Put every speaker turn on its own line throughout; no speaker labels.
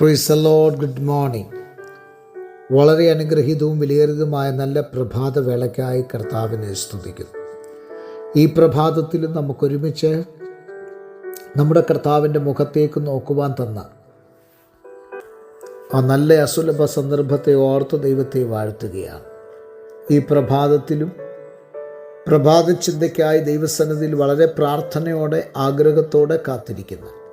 Freeze load good morning വളരെ അനുഗ്രഹീതവും വിലയേറിയതുമായ നല്ല പ്രഭാത വേളയ്ക്കായി കർത്താവിനെ സ്തുതിക്കുന്നു. ഈ പ്രഭാതത്തിലും നമുക്കൊരുമിച്ച് നമ്മുടെ കർത്താവിന്റെ മുഖത്തേക്ക് നോക്കുവാൻ തന്ന ആ നല്ല അസുലഭ സന്ദർഭത്തെ ഓർത്ത് ദൈവത്തെ വാഴ്ത്തുകയാണ്. ഈ പ്രഭാതത്തിലും പ്രഭാത ചിന്തയ്ക്കായി ദൈവസന്നിധിയിൽ വളരെ പ്രാർത്ഥനയോടെ ആഗ്രഹത്തോടെ കാത്തിരിക്കുന്നു.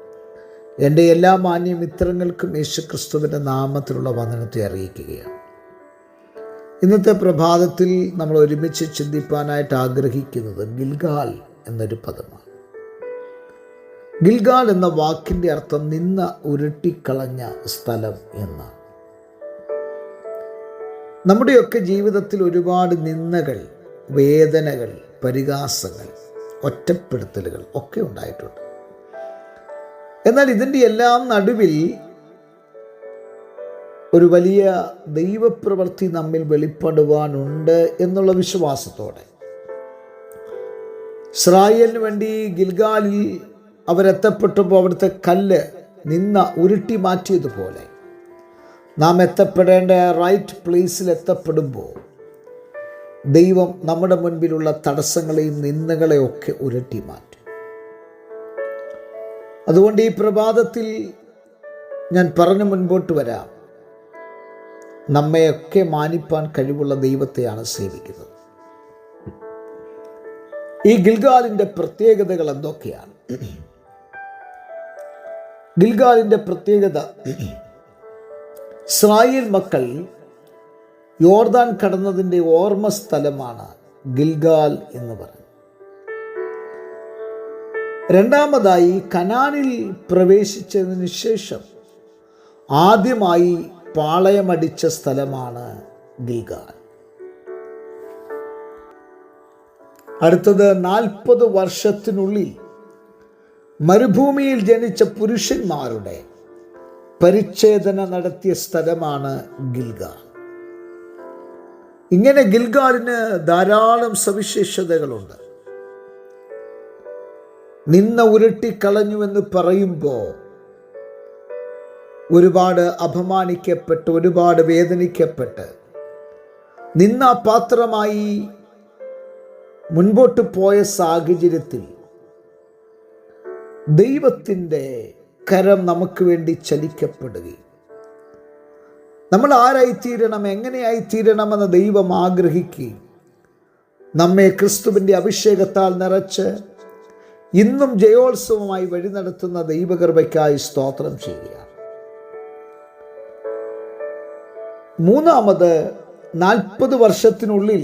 എന്റെ എല്ലാ മാന്യ മിത്രങ്ങൾക്കും യേശു ക്രിസ്തുവിന്റെ നാമത്തിലുള്ള വന്ദനത്തെ അറിയിക്കുകയാണ്. ഇന്നത്തെ പ്രഭാതത്തിൽ നമ്മൾ ഒരുമിച്ച് ചിന്തിപ്പാനായിട്ട് ആഗ്രഹിക്കുന്നത് ഗിൽഗാൽ എന്നൊരു പദമാണ്. ഗിൽഗാൽ എന്ന വാക്കിന്റെ അർത്ഥം നിന്ന ഉരുട്ടിക്കളഞ്ഞ സ്ഥലം എന്നാണ്. നമ്മുടെയൊക്കെ ജീവിതത്തിൽ ഒരുപാട് നിന്നകൾ വേദനകൾ പരിഹാസങ്ങൾ ഒറ്റപ്പെടുത്തലുകൾ ഒക്കെ ഉണ്ടായിട്ടുണ്ട്. എന്നാൽ ഇതിന്റെ എല്ലാം നടുവിൽ ഒരു വലിയ ദൈവപ്രവൃത്തി നമ്മിൽ വെളിപ്പെടുവാനുണ്ട് എന്നുള്ള വിശ്വാസത്തോടെ. ഇസ്രായേലിന് വേണ്ടി ഗിൽഗാലിൽ അവരെത്തപ്പെട്ടപ്പോൾ അവിടുത്തെ കല്ല് നിന്ന ഉരുട്ടി മാറ്റിയതുപോലെ നാം എത്തപ്പെടേണ്ട റൈറ്റ് പ്ലേസിൽ എത്തപ്പെടുമ്പോൾ ദൈവം നമ്മുടെ മുൻപിലുള്ള തടസ്സങ്ങളെയും നിന്നുകളെയൊക്കെ ഉരുട്ടി മാറ്റും. അതുകൊണ്ട് ഈ പ്രഭാതത്തിൽ ഞാൻ പറഞ്ഞു മുൻപോട്ട് വരാം. നമ്മയൊക്കെ മാനിപ്പാൻ കഴിവുള്ള ദൈവത്തെയാണ് സേവിക്കുന്നത്. ഈ ഗിൽഗാലിന്റെ പ്രത്യേകതകൾ എന്തൊക്കെയാണ്? ഗിൽഗാലിന്റെ പ്രത്യേകത ഇസ്രായേൽ മക്കൾ യോർദാൻ കടന്നതിന്റെ ഓർമ്മ സ്ഥലമാണ് ഗിൽഗാൽ എന്ന് പറയുന്നത്. രണ്ടാമതായി കനാനിൽ പ്രവേശിച്ചതിന് ശേഷം ആദ്യമായി പാളയമടിച്ച സ്ഥലമാണ് ഗിൽഗാൽ. അടുത്തത് നാൽപ്പത് വർഷത്തിനുള്ളിൽ മരുഭൂമിയിൽ ജനിച്ച പുരുഷന്മാരുടെ പരിച്ഛേദന നടത്തിയ സ്ഥലമാണ് ഗിൽഗാൽ. ഇങ്ങനെ ഗിൽഗാലിന് ധാരാളം സവിശേഷതകളുണ്ട്. നിന്ന ഉരുട്ടിക്കളഞ്ഞുവെന്ന് പറയുമ്പോൾ ഒരുപാട് അപമാനിക്കപ്പെട്ട് ഒരുപാട് വേദനിക്കപ്പെട്ട് നിന്ന പാത്രമായി മുൻപോട്ട് പോയ സാഹചര്യത്തിൽ ദൈവത്തിന്റെ കരം നമുക്ക് വേണ്ടി ചലിക്കപ്പെടുകയും നമ്മൾ ആരായിത്തീരണം എങ്ങനെയായിത്തീരണമെന്ന് ദൈവം ആഗ്രഹിക്കുകയും നമ്മെ ക്രിസ്തുവിന്റെ അഭിഷേകത്താൽ നിറച്ച് ഇന്നും ജയോത്സവമായി വഴി നടത്തുന്ന ദൈവകൃപയ്ക്കായി സ്തോത്രം ചെയ്യുക മൂന്നാമത് നാൽപ്പത് വർഷത്തിനുള്ളിൽ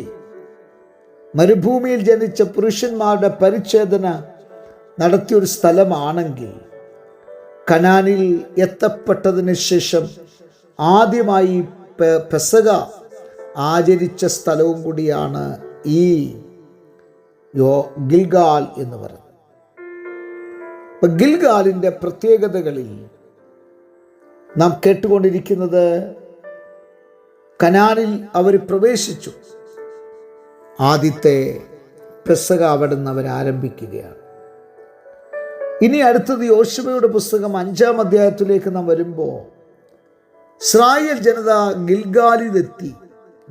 മരുഭൂമിയിൽ ജനിച്ച പുരുഷന്മാരുടെ പരിച്ഛേദന നടത്തിയൊരു സ്ഥലമാണെങ്കിൽ കനാനിൽ എത്തപ്പെട്ടതിന് ശേഷം ആദ്യമായി പെസക ആചരിച്ച സ്ഥലവും കൂടിയാണ് ഈ യോ ഗിൽഗാൽ എന്ന് പറയുന്നത്. അപ്പം ഗിൽഗാലിന്റെ പ്രത്യേകതകളിൽ നാം കേട്ടുകൊണ്ടിരിക്കുന്നത് കനാലിൽ അവർ പ്രവേശിച്ചു. ആദ്യത്തെ പെസക അവിടെ നിന്ന് അവർ ആരംഭിക്കുകയാണ്. ഇനി അടുത്തത് യോശുവയുടെ പുസ്തകം അഞ്ചാം അധ്യായത്തിലേക്ക് നാം വരുമ്പോൾ ഇസ്രായേൽ ജനത ഗിൽഗാലിലെത്തി.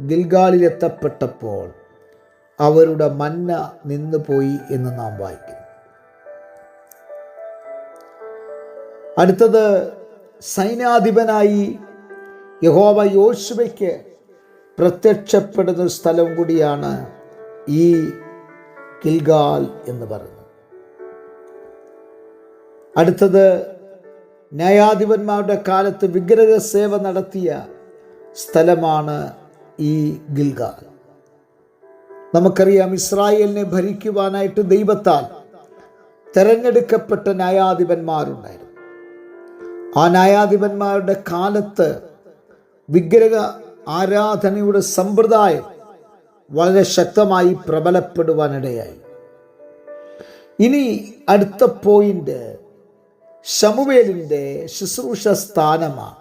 ഗിൽഗാലിലെത്തപ്പെട്ടപ്പോൾ അവരുടെ മന്ന നിന്നുപോയി എന്ന് നാം വായിക്കുന്നു. അടുത്തത് സൈന്യാധിപനായി യഹോവ യോശുവയ്ക്ക് പ്രത്യക്ഷപ്പെടുന്ന സ്ഥലം കൂടിയാണ് ഈ കിൽഗാൽ എന്ന് പറയുന്നത്. അടുത്തത് ന്യായാധിപന്മാരുടെ കാലത്ത് വിഗ്രഹ സേവ നടത്തിയ സ്ഥലമാണ് ഈ ഗിൽഗാൽ. നമുക്കറിയാം ഇസ്രായേലിനെ ഭരിക്കുവാനായിട്ട് ദൈവത്താൽ തെരഞ്ഞെടുക്കപ്പെട്ട ന്യായാധിപന്മാരുണ്ടായിരുന്നു. ആ ന്യായാധിപന്മാരുടെ കാലത്ത് വിഗ്രഹ ആരാധനയുടെ സമ്പ്രദായം വളരെ ശക്തമായി പ്രബലപ്പെടുവാനിടയായി. ഇനി അടുത്ത പോയിന്റ് ശമുവേലിന്റെ ശുശ്രൂഷ സ്ഥാനമാണ്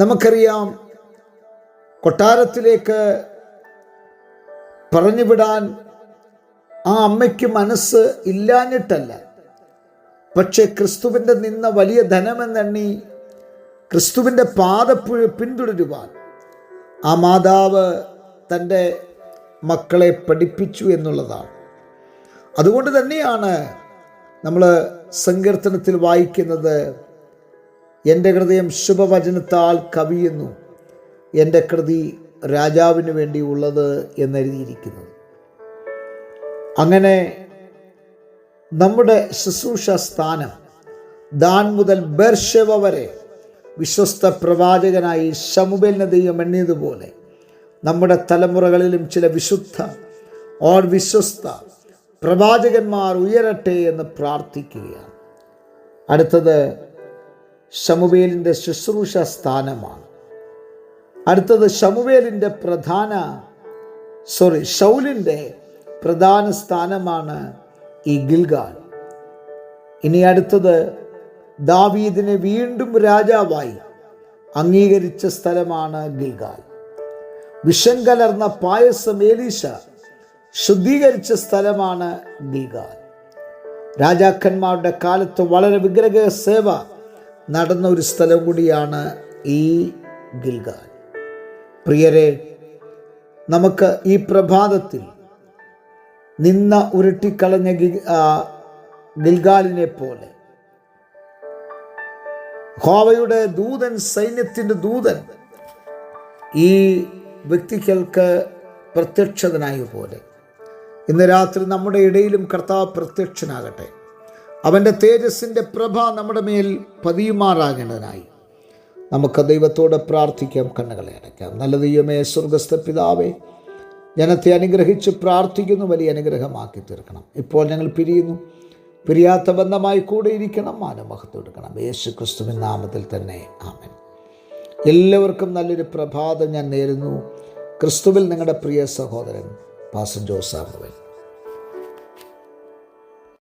നമുക്കറിയാം കൊട്ടാരത്തിലേക്ക് പറഞ്ഞുവിടാൻ ആ അമ്മയ്ക്ക് മനസ്സ് ഇല്ലാഞ്ഞിട്ടല്ല. പക്ഷെ ക്രിസ്തുവിന്റെ നിന്ന വലിയ ധനമെന്നെണ്ണി ക്രിസ്തുവിന്റെ പാദപ്പുഴ പിന്തുടരുവാൻ ആ മാതാവ് തന്റെ മക്കളെ പഠിപ്പിച്ചു എന്നുള്ളതാണ്. അതുകൊണ്ട് തന്നെയാണ് നമ്മൾ സങ്കീർത്തനത്തിൽ വായിക്കുന്നത് എന്റെ ഹൃദയം ശുഭവചനത്താൽ കവിയുന്നു എന്റെ കൃതി രാജാവിന് വേണ്ടി ഉള്ളത് എന്നെഴുതിയിരിക്കുന്നത് അങ്ങനെ നമ്മുടെ ശുശ്രൂഷ സ്ഥാനം ദാൻ മുതൽ ബർഷവ വരെ വിശ്വസ്ത പ്രവാചകനായി ശമുബേലിനെ ദൈവം എണ്ണിയതുപോലെ നമ്മുടെ തലമുറകളിലും ചില വിശുദ്ധ ഓർ വിശ്വസ്ത പ്രവാചകന്മാർ ഉയരട്ടെ എന്ന് പ്രാർത്ഥിക്കുകയാണ്. അടുത്തത് ശമുവേലിന്റെ ശുശ്രൂഷ സ്ഥാനമാണ്. അടുത്തത് ശമുവേലിന്റെ പ്രധാന സോറി ഷൗലിന്റെ പ്രധാന സ്ഥാനമാണ് ഈ ഗിൽഗാൽ. ഇനി അടുത്തത് ദാവീദിനെ വീണ്ടും രാജാവായി അംഗീകരിച്ച സ്ഥലമാണ് ഗിൽഗാൽ. വിഷം കലർന്ന പായസം ഏലീശ ശുദ്ധീകരിച്ച സ്ഥലമാണ് ഗിൽഗാൽ. രാജാക്കന്മാരുടെ കാലത്ത് വളരെ വിഗ്രഹ സേവ നടന്ന ഒരു സ്ഥലം കൂടിയാണ് ഈ ഗിൽഗാൽ. പ്രിയരെ നമുക്ക് ഈ പ്രഭാതത്തിൽ നിന്ന ഉരുട്ടിക്കളഞ്ഞ ഗിൽഗാലിനെ പോലെ. ഹോവയുടെ ദൂതൻ സൈന്യത്തിന്റെ ദൂതൻ ഈ വ്യക്തികൾക്ക് പ്രത്യക്ഷതനായ പോലെ. ഇന്ന് രാത്രി നമ്മുടെ ഇടയിലും കർത്താവ് പ്രത്യക്ഷനാകട്ടെ. അവന്റെ തേജസ്സിന്റെ പ്രഭ നമ്മുടെ മേൽ പതിയുമാറാകേണ്ടതിനായി നമുക്ക് ദൈവത്തോട് പ്രാർത്ഥിക്കാം കണ്ണുകളെ അടയ്ക്കാം. നല്ല ദൈവമേ സ്വർഗസ്ഥ പിതാവേ ജനത്തെ അനുഗ്രഹിച്ച് പ്രാർത്ഥിക്കുന്നു വലിയ അനുഗ്രഹമാക്കി തീർക്കണം. ഇപ്പോൾ ഞങ്ങൾ പിരിയുന്നു. പിരിയാത്ത ബന്ധമായി കൂടെ ഇരിക്കണം. മാനമഹത്വം എടുക്കണം. യേശു ക്രിസ്തുവിൻ നാമത്തിൽ തന്നെ. ആമൻ. എല്ലാവർക്കും നല്ലൊരു പ്രഭാതം ഞാൻ നേരുന്നു. ക്രിസ്തുവിൽ നിങ്ങളുടെ പ്രിയ സഹോദരൻ പാസൻ ജോസ് സാമുവൽ